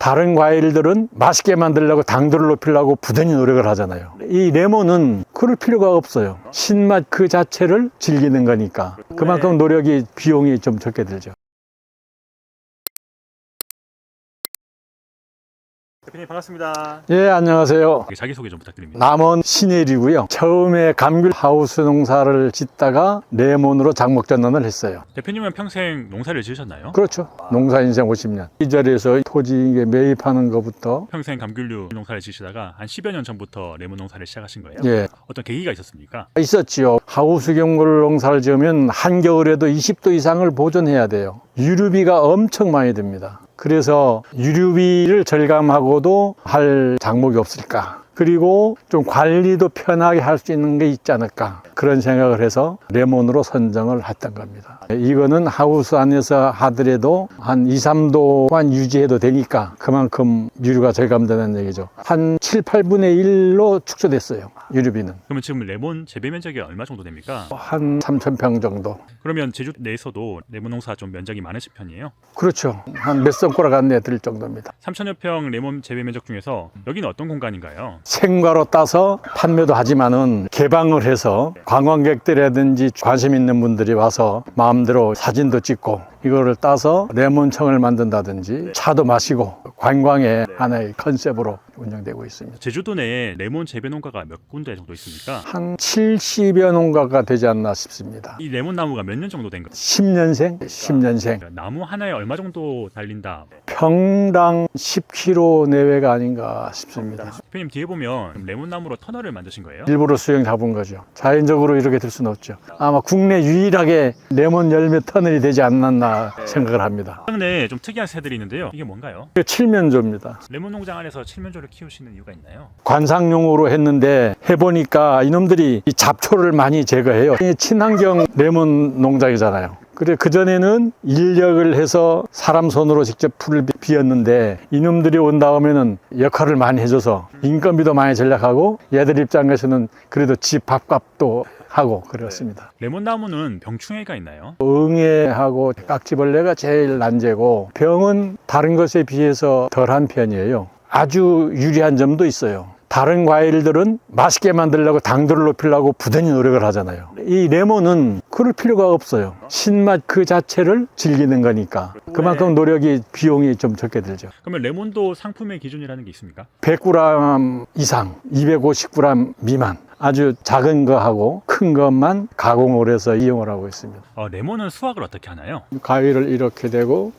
다른 과일들은 맛있게 만들려고 당도를 높이려고 부단히 노력을 하잖아요. 이 레몬은 그럴 필요가 없어요. 신맛 그 자체를 즐기는 거니까 그만큼 노력이 비용이 좀 적게 들죠. 대표님 반갑습니다. 예, 안녕하세요. 자기소개 좀 부탁드립니다. 남원 신혜리고요. 처음에 감귤 하우스 농사를 짓다가 레몬으로 장목 전환을 했어요. 대표님은 평생 농사를 지으셨나요? 그렇죠. 농사 인생 50년. 이 자리에서 토지 매입하는 것부터 평생 감귤류 농사를 지으시다가 한 10여 년 전부터 레몬 농사를 시작하신 거예요? 예, 어떤 계기가 있었습니까? 있었지요. 하우스 경물 농사를 지으면 한겨울에도 20도 이상을 보존해야 돼요. 유류비가 엄청 많이 듭니다. 그래서 유류비를 절감하고도 할 장목이 없을까. 그리고 좀 관리도 편하게 할 수 있는 게 있지 않을까. 그런 생각을 해서 레몬으로 선정을 했던 겁니다. 이거는 하우스 안에서 하더라도 한 2, 3도만 유지해도 되니까 그만큼 유류가 절감되는 얘기죠. 한 7, 8분의 1로 축소됐어요. 유류비는. 그러면 지금 레몬 재배 면적이 얼마 정도 됩니까? 한 3,000평 정도. 그러면 제주 내에서도 레몬 농사 좀 면적이 많으신 편이에요? 그렇죠. 한 몇 손가락 안 내 드릴 정도입니다. 3천여 평 레몬 재배 면적 중에서 여기는 어떤 공간인가요? 생과로 따서 판매도 하지만은 개방을 해서 관광객들이라든지 관심 있는 분들이 와서 마음대로 사진도 찍고 이거를 따서 레몬청을 만든다든지 차도 마시고 관광의 하나의 컨셉으로 운영되고 있습니다. 제주도 내에 레몬 재배 농가가 몇 군데 정도 있습니까? 한 70여 농가가 되지 않나 싶습니다. 이 레몬 나무가 몇 년 정도 된 거예요? 10년생, 10년생. 나무 하나에 얼마 정도 달린다? 평당 10kg 내외가 아닌가 싶습니다. 대표님 뒤에 보면 레몬 나무로 터널을 만드신 거예요? 일부러 수영 잡은 거죠. 자연적으로 이렇게 될 수는 없죠. 아마 국내 유일하게 레몬 열매 터널이 되지 않았나 생각을 합니다. 네, 좀 특이한 새들이 있는데요. 이게 뭔가요? 이게 칠면조입니다. 레몬 농장 안에서 칠면조를 키우시는 이유가 있나요? 관상용으로 했는데 해보니까 이놈들이 이 잡초를 많이 제거해요. 이 친환경 레몬 농장이잖아요. 그래 그전에는 인력을 해서 사람 손으로 직접 풀을 비- 비웠는데 이놈들이 온 다음에는 역할을 많이 해줘서 인건비도 많이 절약하고 얘들 입장에서는 그래도 집 밥값도 하고 그렇습니다. 레몬 나무는 병충해가 있나요? 응애하고 깍지벌레가 제일 난제고 병은 다른 것에 비해서 덜한 편이에요. 아주 유리한 점도 있어요. 다른 과일들은 맛있게 만들려고 당도를 높이려고 부단히 노력을 하잖아요. 이 레몬은 그럴 필요가 없어요. 신맛 그 자체를 즐기는 거니까 그만큼 노력이 비용이 좀 적게 들죠. 그러면 레몬도 상품의 기준이라는 게 있습니까? 100g 이상, 250g 미만 아주 작은 거하고 큰 것만 가공을 해서 이용을 하고 있습니다. 어, 레몬은 수확을 어떻게 하나요? 가위를 이렇게 대고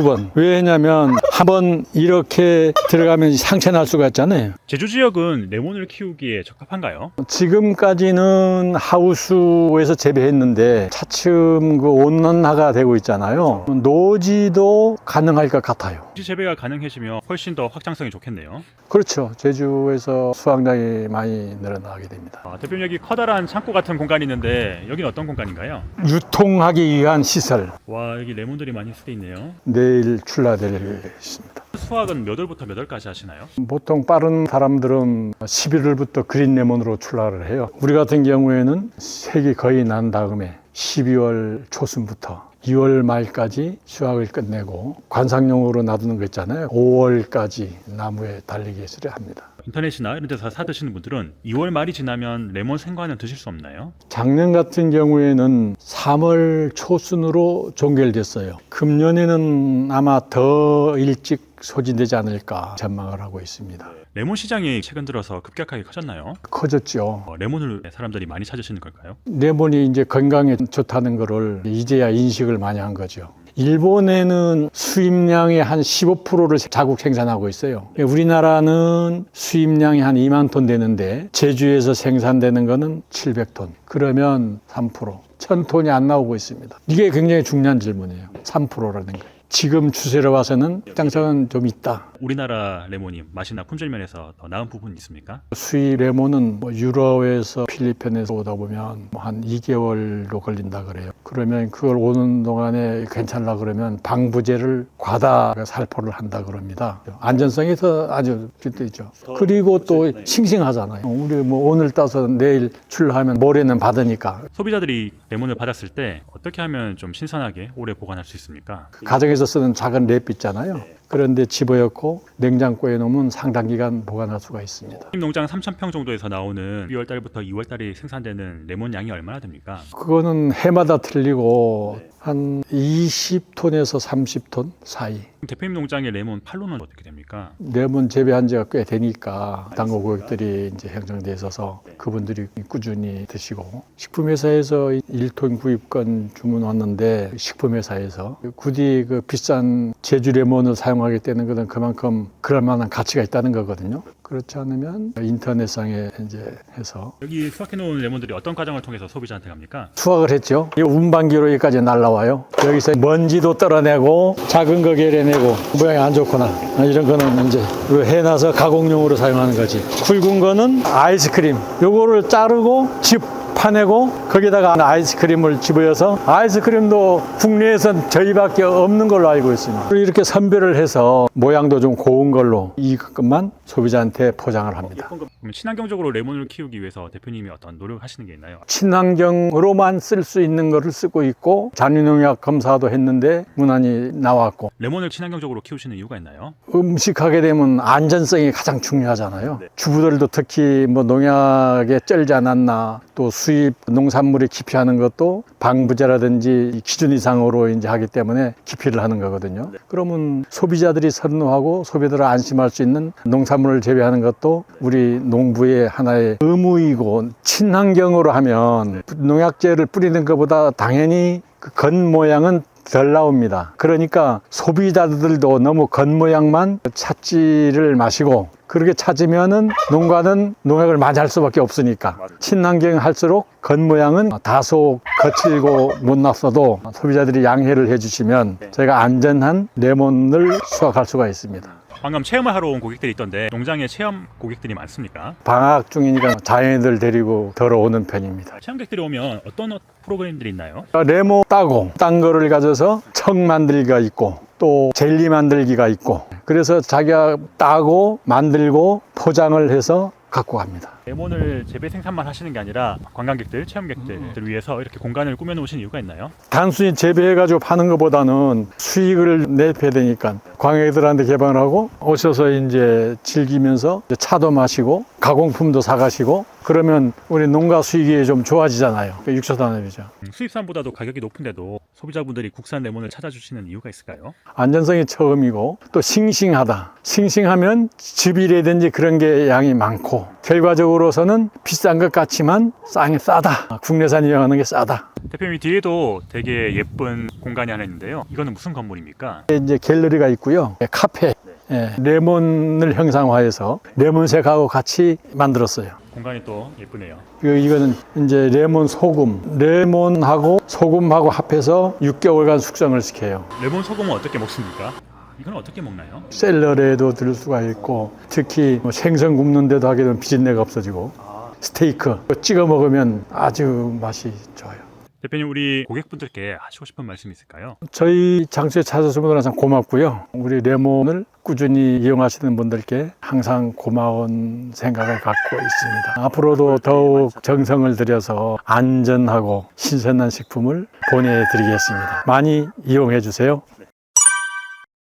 두 번. 왜냐면 한 번 이렇게 들어가면 상처 날 수가 있잖아요. 제주 지역은 레몬을 키우기에 적합한가요? 지금까지는 하우스에서 재배했는데 차츰 그 온난화가 되고 있잖아요. 노지도 가능할 것 같아요. 혹시 재배가 가능해지면 훨씬 더 확장성이 좋겠네요. 그렇죠. 제주에서 수확량이 많이 늘어나게 됩니다. 아, 대표님 여기 커다란 창고 같은 공간이 있는데 여기는 어떤 공간인가요? 유통하기 위한 시설 와 여기 레몬들이 많이 쓰여 있네요. 내일 출하될 있습니다. 수확은 몇 월부터 몇 월까지 하시나요? 보통 빠른 사람들은 11월부터 그린 레몬으로 출하를 해요. 우리 같은 경우에는 색이 거의 난 다음에 12월 초순부터 2월 말까지 수확을 끝내고 관상용으로 놔두는 거 있잖아요. 5월까지 나무에 달리기 수를 합니다. 인터넷이나 이런 데서 사 드시는 분들은 2월 말이 지나면 레몬 생과는 드실 수 없나요? 작년 같은 경우에는 3월 초순으로 종결됐어요. 금년에는 아마 더 일찍 소진되지 않을까 전망을 하고 있습니다. 레몬 시장이 최근 들어서 급격하게 커졌나요? 커졌죠. 어, 레몬을 사람들이 많이 찾으시는 걸까요? 레몬이 이제 건강에 좋다는 거를 이제야 인식을 많이 한 거죠. 일본에는 수입량의 한 15%를 자국 생산하고 있어요. 우리나라는 수입량이 한 2만 톤 되는데 제주에서 생산되는 거는 700톤. 그러면 3%. 1000톤이 안 나오고 있습니다. 이게 굉장히 중요한 질문이에요. 3%라는 거예요. 지금 추세로 봐서는 장성은 좀 있다. 우리나라 레몬이 맛이나 품질 면에서 더 나은 부분이 있습니까? 수입 레몬은 뭐 유럽에서 필리핀에서 오다 보면 뭐한 2개월도 걸린다 그래요. 그러면 그걸 오는 동안에 괜찮라 그러면 방부제를 과다 살포를 한다 그럽니다. 안전성이 더 아주 뒷되죠. 그리고 또 싱싱하잖아요. 우리 뭐 오늘 따서 내일 출하면 모레는 받으니까 소비자들이 레몬을 받았을 때 어떻게 하면 좀 신선하게 오래 보관할 수 있습니까? 가정에서 쓰는 작은 랩 있잖아요. 그런데 집어넣고 냉장고에 넣으면 상당 기간 보관할 수가 있습니다. 농장 3,000평 정도에서 나오는 2월 달부터 2월 달에 생산되는 레몬 양이 얼마나 됩니까? 그거는 해마다 틀리고 한 20톤에서 30톤 사이. 대표님 농장의 레몬 판로는 어떻게 됩니까? 레몬 재배한 지가 꽤 되니까 당고 고객들이 이제 형성돼 있어서 그분들이 꾸준히 드시고 식품회사에서 1톤 구입권 주문 왔는데 식품회사에서 굳이 그 비싼 제주 레몬을 사용 하기 때문에 그건 그만큼 그럴 만한 가치가 있다는 거거든요. 그렇지 않으면 인터넷상에 이제 해서 여기 수확해 놓은 레몬들이 어떤 과정을 통해서 소비자한테 갑니까? 수확을 했죠. 이 운반기로 여기까지 날라와요. 여기서 먼지도 떨어내고 작은 거 개려내고 모양이 안 좋거나 이런 거는 이제 해놔서 가공용으로 사용하는 거지. 굵은 거는 아이스크림. 요거를 자르고 집 파내고 거기다가 아이스크림을 집어여서 아이스크림도 국내에선 저희밖에 없는 걸로 알고 있습니다. 이렇게 선별을 해서 모양도 좀 고운 걸로 이것만 소비자한테 포장을 합니다. 그럼 친환경적으로 레몬을 키우기 위해서 대표님이 어떤 노력하시는 게 있나요? 친환경으로만 쓸 수 있는 거를 쓰고 있고 잔류농약 검사도 했는데 무난히 나왔고 레몬을 친환경적으로 키우시는 이유가 있나요? 음식하게 되면 안전성이 가장 중요하잖아요. 주부들도 특히 뭐 농약에 쩔지 않았나 또 수입 농산물에 기피하는 것도 방부제라든지 기준 이상으로 이제 하기 때문에 기피를 하는 거거든요. 그러면 소비자들이 선호하고 소비자들을 안심할 수 있는 농산물을 재배하는 것도 우리 농부의 하나의 의무이고 친환경으로 하면 농약제를 뿌리는 것보다 당연히 그 겉모양은 덜 나옵니다. 그러니까 소비자들도 너무 겉모양만 찾지를 마시고 그렇게 찾으면은 농가는 농약을 많이 할 수밖에 없으니까 친환경 할수록 겉모양은 다소 거칠고 못났어도 소비자들이 양해를 해주시면 저희가 안전한 레몬을 수확할 수가 있습니다. 방금 체험을 하러 온 고객들이 있던데 농장에 체험 고객들이 많습니까? 방학 중이니까 자연인들 데리고 들어오는 편입니다. 체험객들이 오면 어떤 프로그램들이 있나요? 레모 따고 딴 거를 가져서 청 만들기가 있고 또 젤리 만들기가 있고 그래서 자기가 따고 만들고 포장을 해서 갖고 갑니다. 레몬을 재배 생산만 하시는 게 아니라 관광객들, 체험객들을 위해서 이렇게 공간을 꾸며 놓으신 이유가 있나요? 단순히 재배해가지고 파는 것보다는 수익을 내야 되니까 관객들한테 개방을 하고 오셔서 이제 즐기면서 이제 차도 마시고 가공품도 사가시고 그러면 우리 농가 수익이 좀 좋아지잖아요. 그 육초단업이죠. 음, 수입산보다도 가격이 높은데도 소비자분들이 국산 레몬을 찾아주시는 이유가 있을까요? 안전성이 처음이고 또 싱싱하다. 싱싱하면 즙이라든지 그런 게 양이 많고 결과적으로서는 비싼 것 같지만 쌍이 싸다. 국내산 이용하는 게 싸다. 대표님 뒤에도 되게 예쁜 공간이 하나 있는데요. 이거는 무슨 건물입니까? 이제 갤러리가 있고요. 카페. 예, 레몬을 형상화해서 레몬색하고 같이 만들었어요. 공간이 또 예쁘네요. 그 이거는 이제 레몬 소금, 레몬하고 소금하고 합해서 6개월간 숙성을 시켜요. 레몬 소금은 어떻게 먹습니까? 이건 어떻게 먹나요? 샐러드에도 들을 수가 있고 특히 뭐 생선 굽는 데도 하게 되면 비린내가 없어지고 스테이크 찍어 먹으면 아주 맛이 좋아요. 대표님 우리 고객분들께 하시고 싶은 말씀 있을까요? 저희 장소에 찾아주신 분들 항상 고맙고요. 우리 레몬을 꾸준히 이용하시는 분들께 항상 고마운 생각을 갖고 있습니다. 앞으로도 더욱 정성을 들여서 안전하고 신선한 식품을 보내드리겠습니다. 많이 이용해 주세요.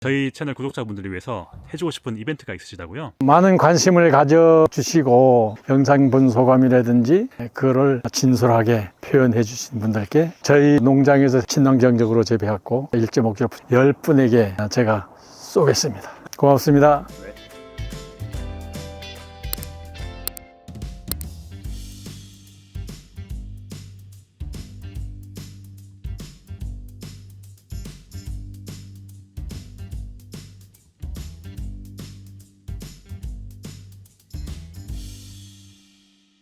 저희 채널 구독자분들을 위해서 해주고 싶은 이벤트가 있으시다고요? 많은 관심을 가져주시고 영상 본 소감이라든지 그거를 진솔하게 표현해 주신 분들께 저희 농장에서 친환경적으로 재배했고 일제 목적 10분에게 제가 쏘겠습니다. 고맙습니다.